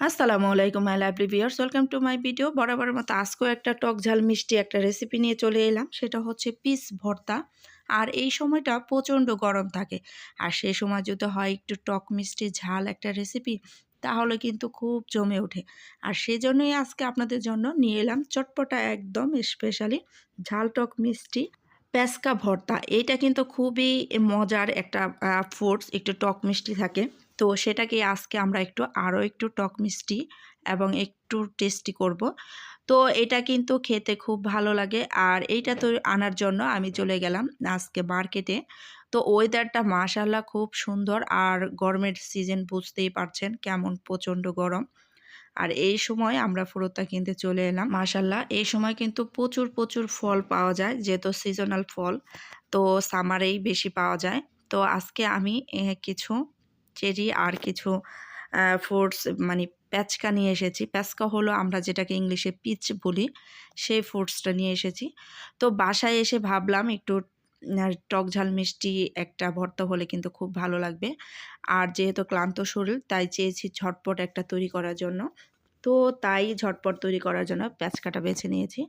আসসালামু আলাইকুম my lovely viewers welcome to my video বরাবরের মতো আজকেও একটা টক ঝাল মিষ্টি একটা রেসিপি নিয়ে চলে এলাম। সেটা হচ্ছে পিস ভর্তা। আর এই সময়টা প্রচণ্ড গরম থাকে। আর সেই সময় যদি হয় একটু টক মিষ্টি ঝাল একটা রেসিপি তাহলে কিন্তু খুব জমে ওঠে। আর সেই জন্যই আজকে আপনাদের জন্য নিয়ে এলাম চটপটা একদম স্পেশালি ঝাল টক মিষ্টি পেস্কা ভর্তা। এইটা কিন্তু খুবই মজার একটা ফুডস একটু টক মিষ্টি থাকে। তো সেটাকে আজকে আমরা একটু আরও একটু টক মিষ্টি এবং একটু টেস্টি করব। তো এটা কিন্তু খেতে খুব ভালো লাগে। আর এইটা তো আনার জন্য আমি চলে গেলাম আজকে মার্কেটে। তো ওয়েদারটা মাশাল্লাহ খুব সুন্দর। আর গরমের সিজন বুঝতেই পারছেন কেমন প্রচণ্ড গরম। আর এই সময় আমরা ফুরোতা কিনতে চলে এলাম। মাশাল্লাহ এই সময় কিন্তু প্রচুর প্রচুর ফল পাওয়া যায়, যেহেতু সিজনাল ফল। তো সামারেই বেশি পাওয়া যায়। তো আজকে আমি কিছু চেরি আর কিছু ফ্রুটস মানে প্যাচকা নিয়ে এসেছি। প্যাচকা হলো আমরা যেটাকে ইংলিশে পিচ বলি, সেই ফ্রুটসটা নিয়ে এসেছি। তো বাসায় এসে ভাবলাম একটু টক ঝাল মিষ্টি একটা ভর্তা হলে কিন্তু খুব ভালো লাগবে। আর যেহেতু ক্লান্ত শরীর, তাই চেয়েছি ঝটপট একটা তৈরি করার জন্য। তো তাই ঝটপট তৈরি করার জন্য প্যাচকাটা বেছে নিয়েছি।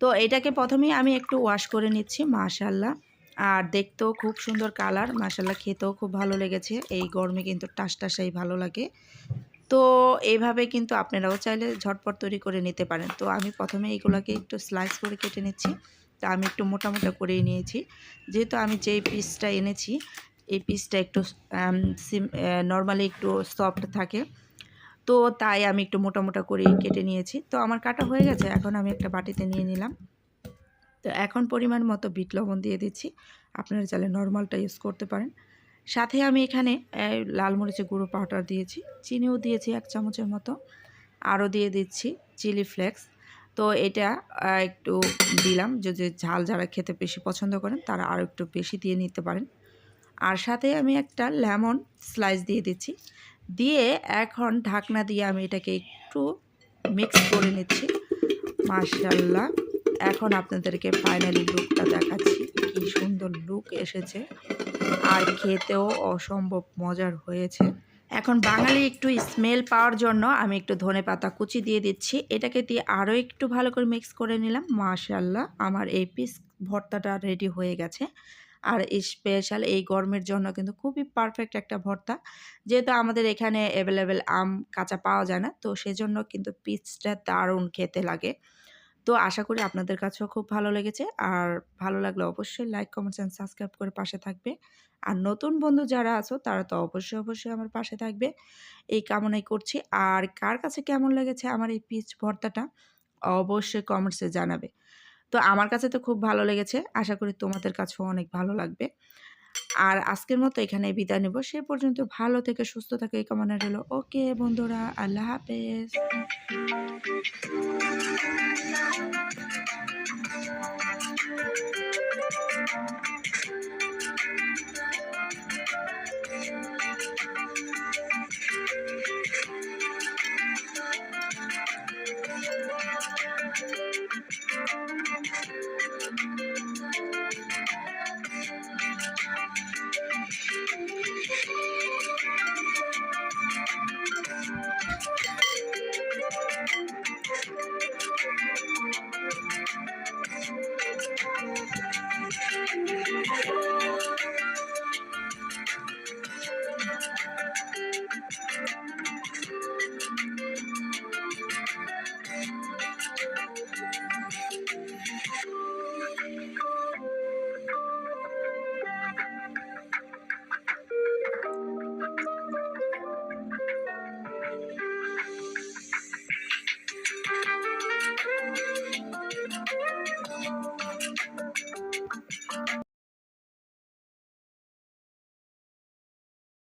তো এটাকে প্রথমেই আমি একটু ওয়াশ করে নিচ্ছি মাশাল্লাহ আর দেখতেও খুব সুন্দর কালার। মাসাল্লাহ খেতেও খুব ভালো লেগেছে। এই গরমে কিন্তু টাস টাসাই ভালো লাগে। তো এইভাবে কিন্তু আপনারাও চাইলে ঝটপট তৈরি করে নিতে পারেন। তো আমি প্রথমে এইগুলোকে একটু স্লাইস করে কেটে নিচ্ছি। তা আমি একটু মোটা মোটা করেই নিয়েছি। যেহেতু আমি যেই পিসটা এনেছি, এই পিসটা একটু নর্মালি একটু সফট থাকে। তো তাই আমি একটু মোটা মোটা করেই কেটে নিয়েছি। তো আমার কাটা হয়ে গেছে। এখন আমি একটা বাটিতে নিয়ে নিলাম। তো এখন পরিমাণ মতো বিট লবণ দিয়ে দিচ্ছি। আপনারা চাইলে নর্মালটা ইউজ করতে পারেন। সাথে আমি এখানে লাল মরিচের গুঁড়ো পাউডার দিয়েছি। চিনিও দিয়েছি এক চামচের মতো। আরও দিয়ে দিচ্ছি চিলি ফ্লেক্স তো এটা একটু দিলাম। যদি ঝাল যারা খেতে বেশি পছন্দ করেন, তারা আরও একটু বেশি দিয়ে নিতে পারেন। আর সাথে আমি একটা লেমন স্লাইস দিয়ে দিচ্ছি। দিয়ে এখন ঢাকনা দিয়ে আমি এটাকে একটু মিক্স করে নিচ্ছি। মার্শাল্লাহ এখন আপনাদেরকে ফাইনালি লুকটা দেখাচ্ছি। কি সুন্দর লুক এসেছে। আর খেতেও অসম্ভব মজার হয়েছে। এখন বাঙালি একটু স্মেল পাওয়ার জন্য আমি একটু ধনে পাতা কুচি দিয়ে দিচ্ছি। এটাকে দিয়ে আরও একটু ভালো করে মিক্স করে নিলাম। মাশাল্লাহ আমার এই পিস ভর্তাটা রেডি হয়ে গেছে। আর স্পেশাল এই গরমের জন্য কিন্তু খুবই পারফেক্ট একটা ভর্তা। যেহেতু আমাদের এখানে অ্যাভেলেবেল আম, কাঁচা পাওয়া যায় না, তো সেজন্য কিন্তু পিসটা দারুণ খেতে লাগে। তো আশা করি আপনাদের কাছেও খুব ভালো লেগেছে। আর ভালো লাগলে অবশ্যই লাইক কমেন্ট অ্যান্ড সাবস্ক্রাইব করে পাশে থাকবে। আর নতুন বন্ধু যারা আছো, তারা তো অবশ্যই অবশ্যই আমার পাশে থাকবে। এই কামনাই করছি। আর কার কাছে কেমন লেগেছে আমার এই পিচ ভর্তাটা, অবশ্যই কমেন্টসে জানাবে। তো আমার কাছে তো খুব ভালো লেগেছে। আশা করি তোমাদের কাছেও অনেক ভালো লাগবে। আর আজকের মতো এখানে বিদায় নেব। সে পর্যন্ত ভালো থেকে সুস্থ থাকে এই কামনা রইল। ওকে বন্ধুরা, আল্লাহ হাফেজ।